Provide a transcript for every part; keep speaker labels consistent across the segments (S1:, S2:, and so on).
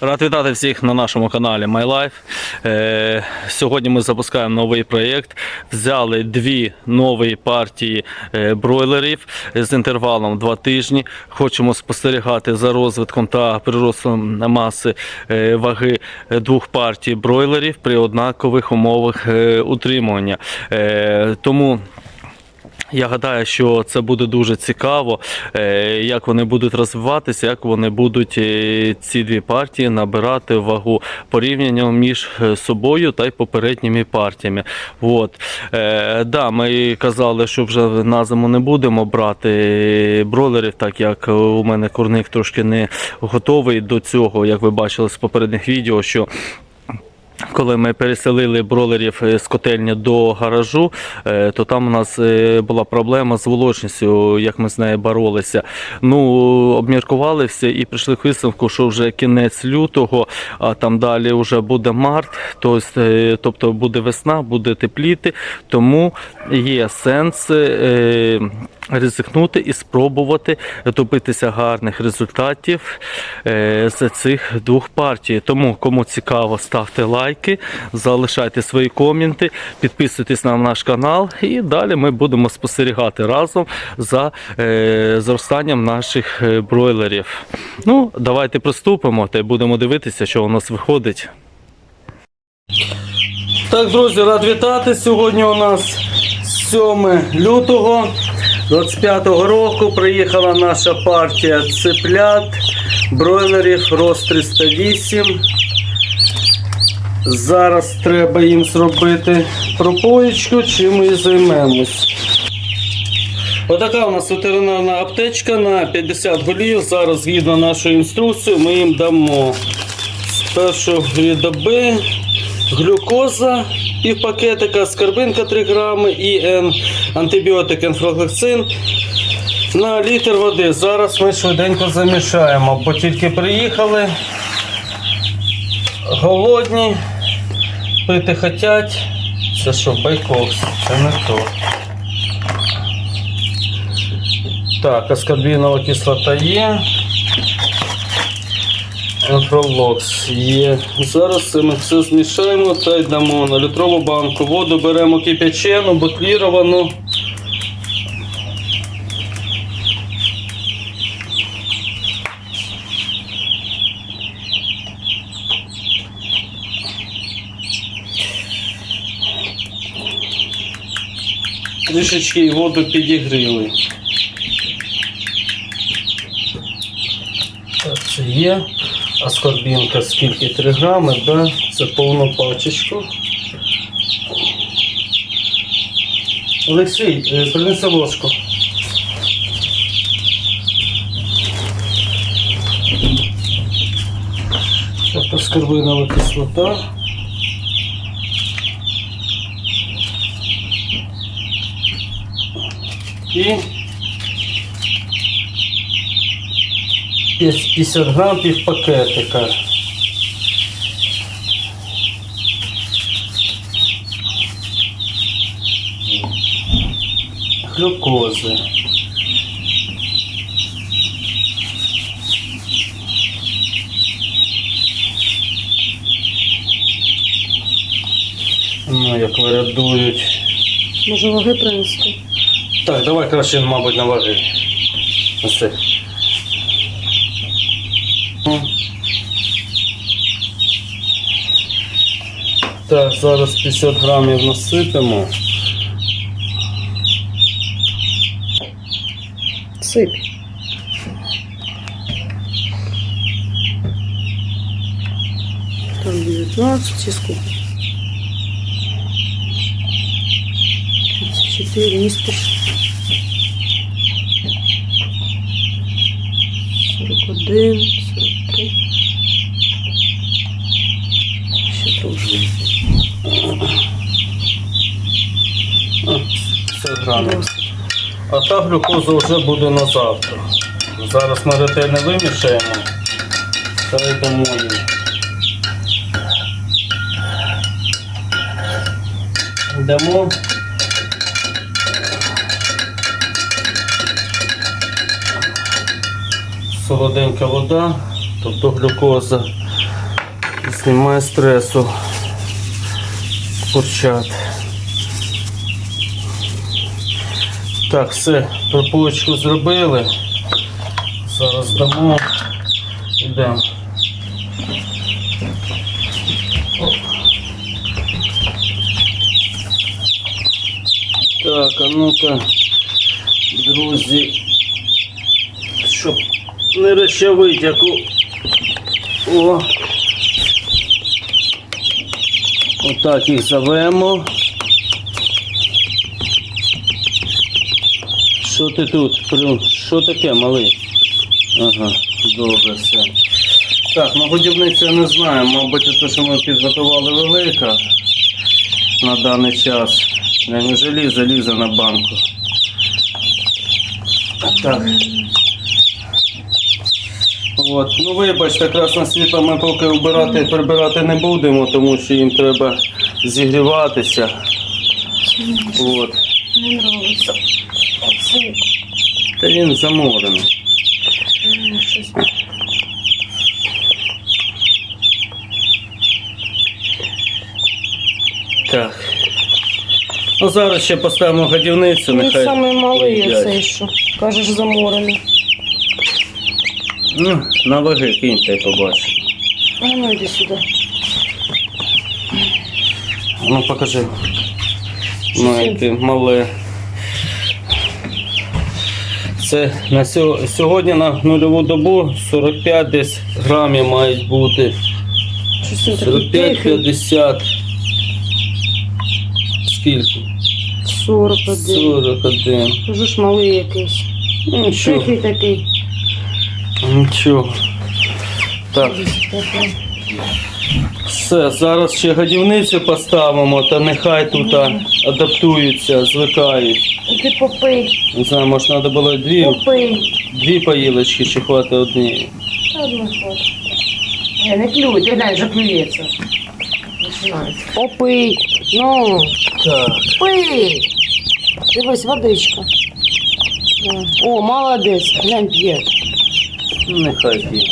S1: Рад вітати всіх на нашому каналі MyLife. Е, сьогодні ми запускаємо новий проєкт. Взяли дві нові партії е, бройлерів з інтервалом 2 тижні. Хочемо спостерігати за розвитком та приростом маси е, ваги двох партій бройлерів при однакових умовах е, утримування. Е, тому я гадаю, що це буде дуже цікаво, е, як вони будуть розвиватися, як вони будуть е, ці дві партії набирати вагу порівняння між е, собою та й попередніми партіями. От. Да, ми казали, що вже на зиму не будемо брати бройлерів, так як у мене курник трошки не готовий до цього, як ви бачили з попередніх відео, що коли ми переселили бролерів е, з котельні до гаражу, е, то там у нас е, була проблема з волочністю, як ми з нею боролися. Ну, обміркували все і прийшли к висновку, що вже кінець лютого, а там далі вже буде март, тобто, буде весна, буде тепліти, тому є сенс. Ризикнути і спробувати добитися гарних результатів е, з цих двох партій. Тому, кому цікаво, ставте лайки, залишайте свої коменти, підписуйтесь на наш канал, і далі ми будемо спостерігати разом за е, зростанням наших е, бройлерів. Ну, давайте приступимо та будемо дивитися, що у нас виходить. Так, друзі, рад вітати. Сьогодні у нас 7 лютого 25-го року приїхала наша партія цеплят, бройлерів рост 308. Зараз треба їм зробити пропоїчку, чим ми і займемось. Отака у нас ветеринарна аптечка на 50 голів. Зараз, згідно нашої інструкції, ми їм дамо з першої доби глюкоза пів пакетика, скарбинка 3 грами і Н, антибіотик енфлоглексин на літр води. Зараз ми швиденько замішаємо, бо тільки приїхали, голодні, пити хотять. Це що, байкокс, це не то. Так, аскорбінова кислота є. Енфролокс є. Зараз ми все змішаємо та йдемо на літрову банку. Воду беремо кипячену, бутліровану. Трішечки воду підігріли. Так, це є. Аскорбінка скільки 3 грами, да? це повну пачечку. Олексій, е, принеси ложку. Так, аскорбинова кислота. І 50 грам пів пакетика. Глюкози. Ну, як вирядують.
S2: Може ваги принести?
S1: Так, давай краще, мабуть, на ваги. Оце. Так, зараз 50 грамів насипемо.
S2: Сип. Там 19 и сколько? 34, не спеши. 41, 43. Ще трошки.
S1: 50 грамів. А та глюкоза вже буде на завтра. Зараз ми ретельно вимішаємо та йдемо їм. Йдемо. Солоденька вода, тобто глюкоза. Знімає стресу. Курчат. Так, все, прополочку зробили. Зараз дамо. Йдемо. Так, а ну-ка, друзі, щоб не розчавить, як у... О. Отак їх завемо. Що ти тут? Що таке, малий? Ага, добре, все. Так, ну годівницю я не знаю. Мабуть, те, що ми підготували велика на даний час. Не, не желізо, лізе на банку. Так. От, ну вибачте, красне світло ми поки вбирати і прибирати не будемо, тому що їм треба зігріватися. От.
S2: Не нравиться.
S1: Та він заморений. Так. Ну зараз ще поставимо годівницю,
S2: Він
S1: нехай.
S2: самий малий
S1: поїдять.
S2: оцей, що. Кажеш, заморений.
S1: Ну, на ваги кинь та побачиш.
S2: А ну йди сюди.
S1: Ну покажи. Ну, яке мале. Це на сьо- сьогодні на нульову добу 45 десь грамів мають бути.
S2: Щось він такий тихий.
S1: 45-50. Скільки?
S2: 41.
S1: 41.
S2: Кажу ж малий якийсь.
S1: Ну.
S2: Тихий такий.
S1: Нічого. Так, все, зараз ще годівницю поставимо, та нехай тут адаптуються, звикають.
S2: Ти попий,
S1: Не знаю, може треба було дві,
S2: попий.
S1: дві поїлочки чи хватить однієї.
S2: Одну фото. Не, не клюй, ти глянь, вже клюється. Починається. Попий. Ну,
S1: Так.
S2: пий. Дивись, водичка. О, молодець, глянь, п'є.
S1: Нехай п'є.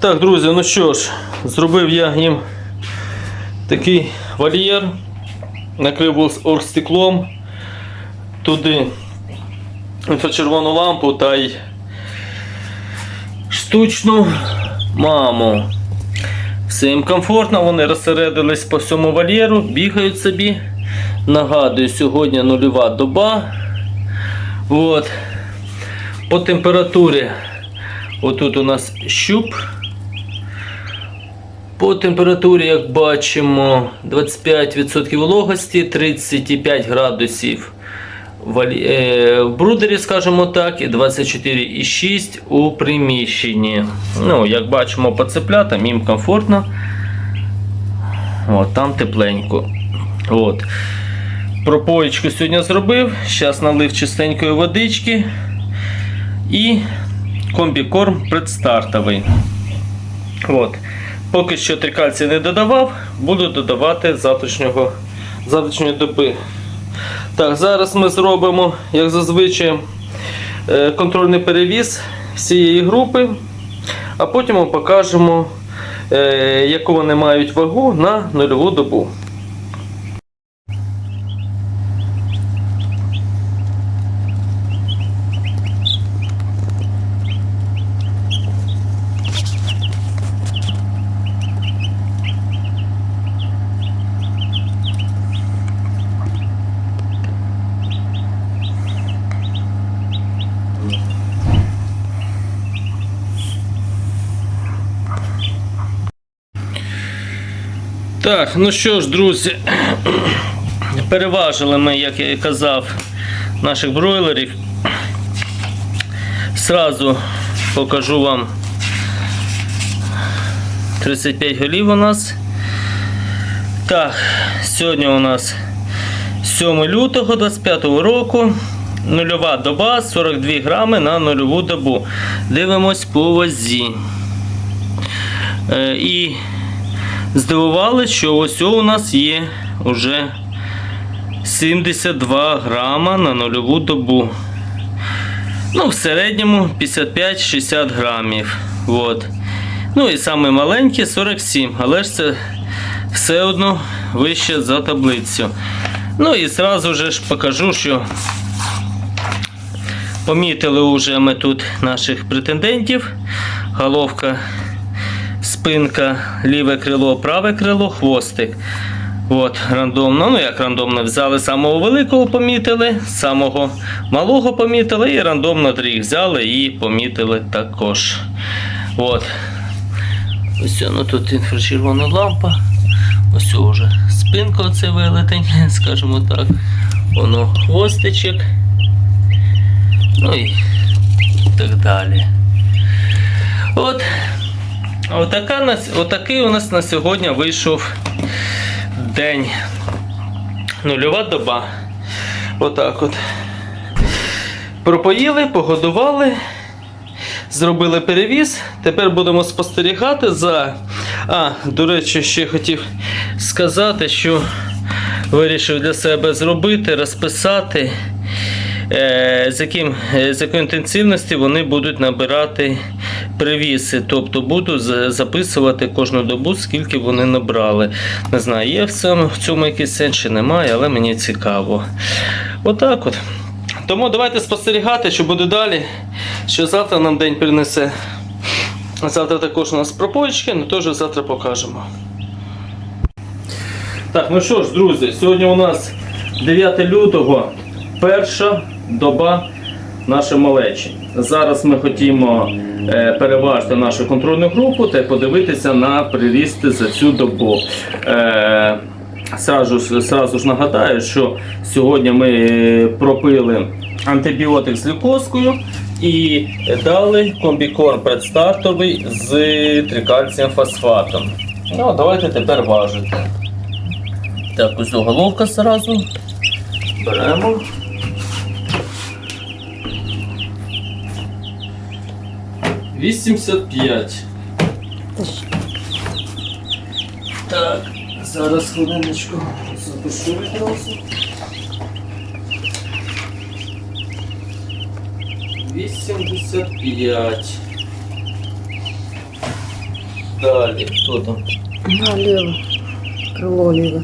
S1: Так, друзі, ну що ж, зробив я їм такий вольєр, накрив оргстеклом, туди інфрачервону лампу та й штучну маму. Все їм комфортно, вони розсередились по всьому вольєру, бігають собі. Нагадую, сьогодні нульова доба. От. По температурі отут у нас щуп. По температурі, як бачимо, 25% вологості, 35 градусів е, в брудері, скажімо так, і 24,6 у приміщенні. Ну, як бачимо по цеплятам, їм комфортно. От, там тепленько. От. Пропоїчку сьогодні зробив. Зараз налив чистенької водички. І комбікорм предстартовий. От. Поки що трикальції не додавав, буду додавати завтрашнього, завтрашньої доби. Так, зараз ми зробимо, як зазвичай, е, контрольний перевіз всієї групи, а потім покажемо, е, яку вони мають вагу на нульову добу. Так, ну що ж, друзі, переважили ми, як я і казав, наших бройлерів. Сразу покажу вам 35 голів у нас. Так, сьогодні у нас 7 лютого 25 року. Нульова доба, 42 грами на нульову добу. Дивимось по вазі. Е, і здивували, що ось у нас є вже 72 грама на нульову добу. Ну, в середньому 55-60 грамів. От. Ну і саме маленькі 47, але ж це все одно вище за таблицю. Ну і зразу ж покажу, що помітили вже ми тут наших претендентів. Головка, спинка, ліве крило, праве крило, хвостик. От, рандомно, ну як рандомно взяли самого великого, помітили, самого малого помітили, і рандомно трьох взяли і помітили також. От. Ось ну тут інфрачервона лампа. Ось вже спинка оце велетень, скажімо так. Воно хвостичок. Ну і так далі. От. Отака, отакий у нас на сьогодні вийшов день. Нульова доба. Отак от. Пропоїли, погодували, зробили перевіз. Тепер будемо спостерігати за. А, до речі, ще хотів сказати, що вирішив для себе зробити, розписати, е, з, яким, е, з якої інтенсивності вони будуть набирати привіси. Тобто буду записувати кожну добу, скільки вони набрали. Не знаю, є в цьому, якийсь сенс чи немає, але мені цікаво. Отак от. Тому давайте спостерігати, що буде далі, що завтра нам день принесе. Завтра також у нас пропочки, але теж завтра покажемо. Так, ну що ж, друзі, сьогодні у нас 9 лютого, перша доба нашої малечі. Зараз ми хотімо е, переважити нашу контрольну групу та подивитися на прирісти за цю добу. Е, Сразу, сразу ж нагадаю, що сьогодні ми пропили антибіотик з глюкозкою і дали комбікорм предстартовий з трикальцієм фосфатом. Ну, давайте тепер важити. Так, ось головка зразу. Беремо. Вісімдесят п'ять. Так, зараз хвилиночку запишу відразу. Вісімдесят п'ять. Далі, хто там?
S2: Налево. Крыло лево.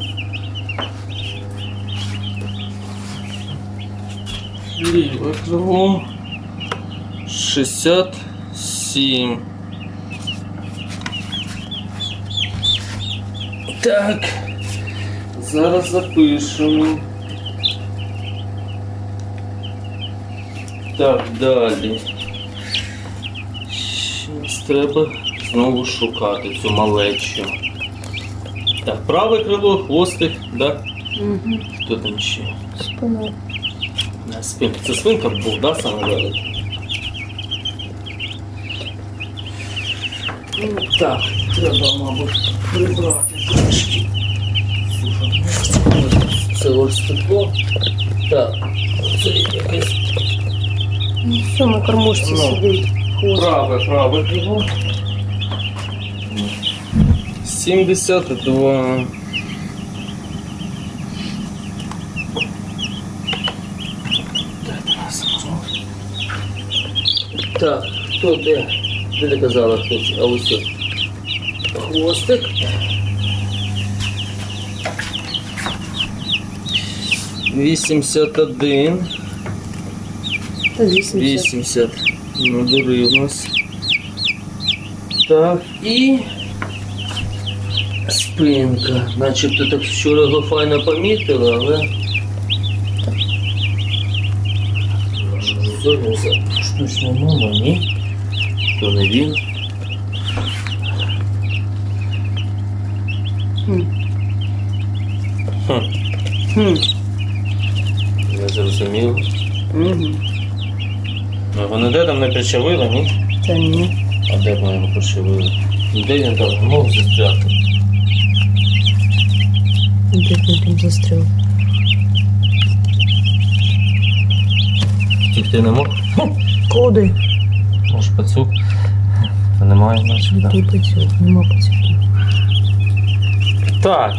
S1: Ліве крило 67. Так. Зараз запишемо. Так, далі. Щас треба знову шукати цю малечу. Так, праве крило, хвостик, да?
S2: Угу.
S1: Хто там ще?
S2: Спина.
S1: Спинка. Це спинка був, да, саме великий? Ну, так, треба, мабуть, прибрати трошки. Це ось стекло. Так, це якесь
S2: Все, на кормушці
S1: Ну.
S2: сидить. Хвост.
S1: праве, праве крило. 72. Так, хто де? Ти казала? А ось. Хвостик. Вісімдесят один.
S2: 80.
S1: 80. Надурив нас. Так, і спинка. Начебто так вчора його файно помітили, але. За штучну номер, ні? То не він.
S2: Хм.
S1: Хм,
S2: Хм.
S1: не зрозумів.
S2: Угу.
S1: Ну, Вони де там не причавили, ні?
S2: Та ні.
S1: А де б ми його причавили? Де він там мог застряти?
S2: Де він там застряв?
S1: Втікти не мог?
S2: Куди?
S1: Може пацюк? Немає
S2: пацюк? Нема пацюків.
S1: Так.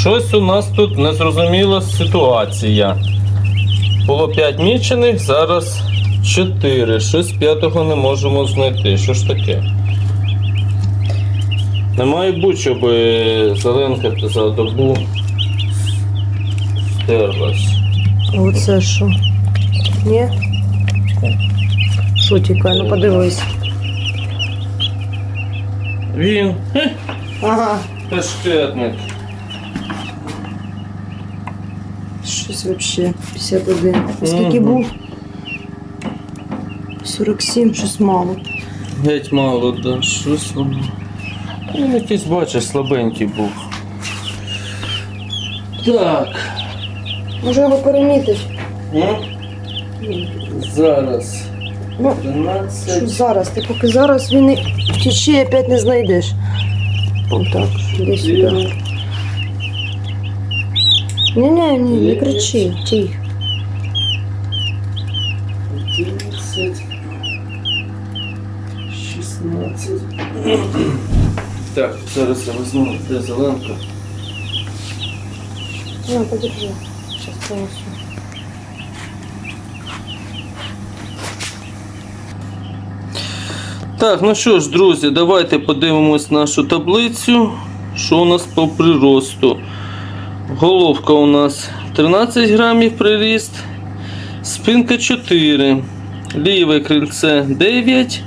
S1: Щось у нас тут незрозуміла ситуація. Було 5 мічених, зараз 4. Щось п'ятого не можемо знайти. Що ж таке? Не має бути, щоб зеленка за добу стерлась.
S2: Оце що? Ні? Що тікає? Ну подивись.
S1: Він
S2: Ага.
S1: пешкетник.
S2: Щось вообще 51. А Скільки
S1: Мгм.
S2: був? 47, щось мало.
S1: Геть мало, да. Щось воно. Він якийсь, бачиш, слабенький був. Так.
S2: Може його перемітить?
S1: Ну, зараз.
S2: Ну,
S1: 13.
S2: що зараз? Ти поки зараз він і втіче опять не знайдеш. Отак, іди сюди. Ні, ні, ні, не кричи, тихо.
S1: 11. 16. Так, зараз я візьму де зеленка.
S2: На, подержи. Сейчас принесу.
S1: Так, ну що ж, друзі, давайте подивимось нашу таблицю. Що у нас по приросту? Головка у нас 13 грамів приріст, спинка 4, ліве крильце 9,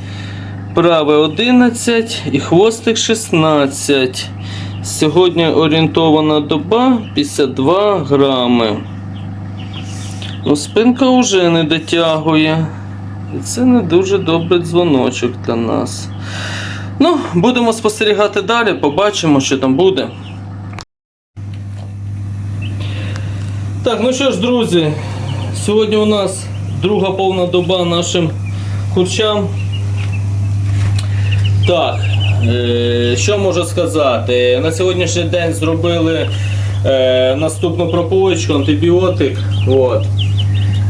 S1: праве 11 і хвостик 16. Сьогодні орієнтована доба 52 грами. Ну, спинка вже не дотягує. І це не дуже добрий дзвоночок для нас. Ну, будемо спостерігати далі, побачимо, що там буде. Так, ну що ж, друзі, сьогодні у нас друга повна доба нашим курчам. Так, е, що можу сказати? На сьогоднішній день зробили е, наступну прополочку, антибіотик. От.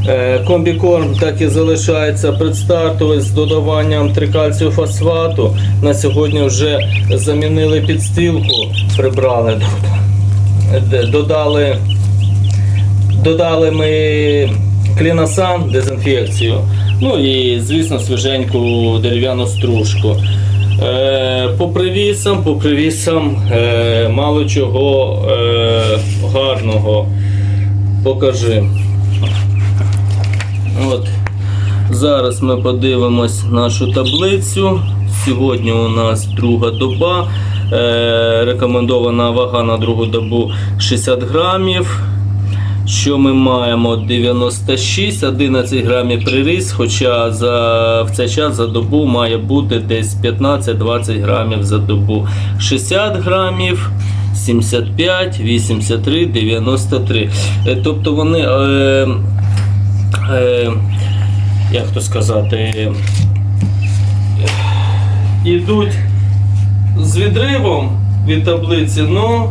S1: Е, Комбікорм так і залишається предстартовий з додаванням трикальцію фосфату. На сьогодні вже замінили підстілку, прибрали додали, додали ми клінасан, дезінфекцію. Ну і, звісно, свіженьку дерев'яну стружку. Е, по привісам, по привісам е, мало чого гарного. Покажи. От. Зараз ми подивимось нашу таблицю. Сьогодні у нас друга доба. Е, рекомендована вага на другу добу 60 грамів. Що ми маємо? 96, 11 грамів приріс, хоча за, в цей час за добу має бути десь 15-20 грамів за добу. 60 грамів, 75, 83, 93. Е, Тобто вони. Е, е, як то сказати, йдуть з відривом від таблиці, ну,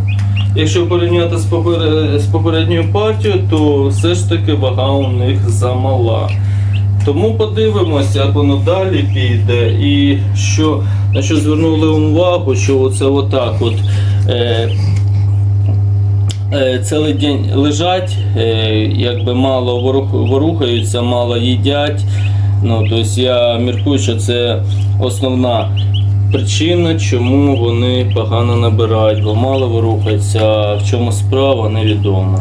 S1: якщо порівняти з, попер- з попередньою партією, то все ж таки вага у них замала. Тому подивимося, як воно далі піде. І що, на що звернули увагу, що оце отак от. Е, е, цілий день лежать, е, якби мало ворухаються, мало їдять. Ну, тобто я міркую, що це основна причина, чому вони погано набирають, бо мало ворухаються. В чому справа, невідомо.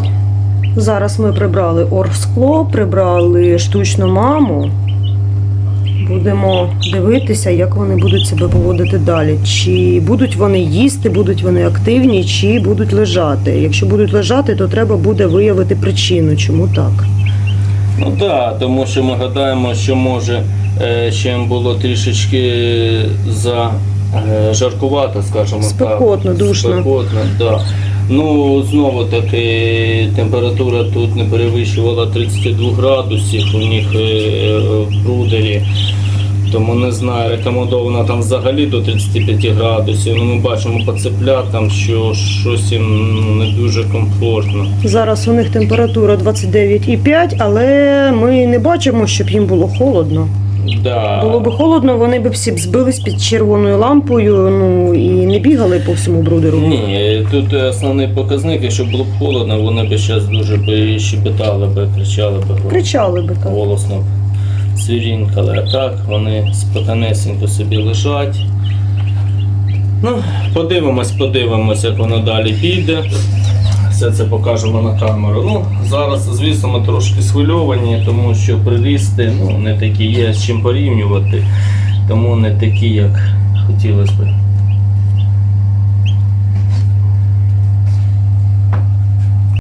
S2: Зараз ми прибрали оргскло, прибрали штучну маму. Будемо дивитися, як вони будуть себе поводити далі. Чи будуть вони їсти, будуть вони активні, чи будуть лежати. Якщо будуть лежати, то треба буде виявити причину, чому так.
S1: Ну так, да, тому що ми гадаємо, що може е, ще їм було трішечки за е, жаркувато, скажімо так.
S2: Спекотно, душно.
S1: Спекотно, да. Ну, знову таки, температура тут не перевищувала 32 градусів у них е, в брудері. Тому не знаю, рекомендовано там взагалі до 35 градусів. Ну, ми бачимо по цеплятам, що щось їм ну, не дуже комфортно.
S2: Зараз у них температура 29,5, але ми не бачимо, щоб їм було холодно.
S1: Да.
S2: Було б холодно, вони б всі б збились під червоною лампою, ну і не бігали по всьому брудеру.
S1: Ні, тут основний показник, якщо було б холодно, вони б зараз дуже б щебетали б, кричали б
S2: Кричали би так.
S1: голосно б свірінкали. А так вони спокійнесенько собі лежать. Ну, подивимось, подивимось, як воно далі піде. Все це покажемо на камеру. Ну, зараз, звісно, ми трошки схвильовані, тому що прирісти ну, не такі є з чим порівнювати, тому не такі, як хотілося б.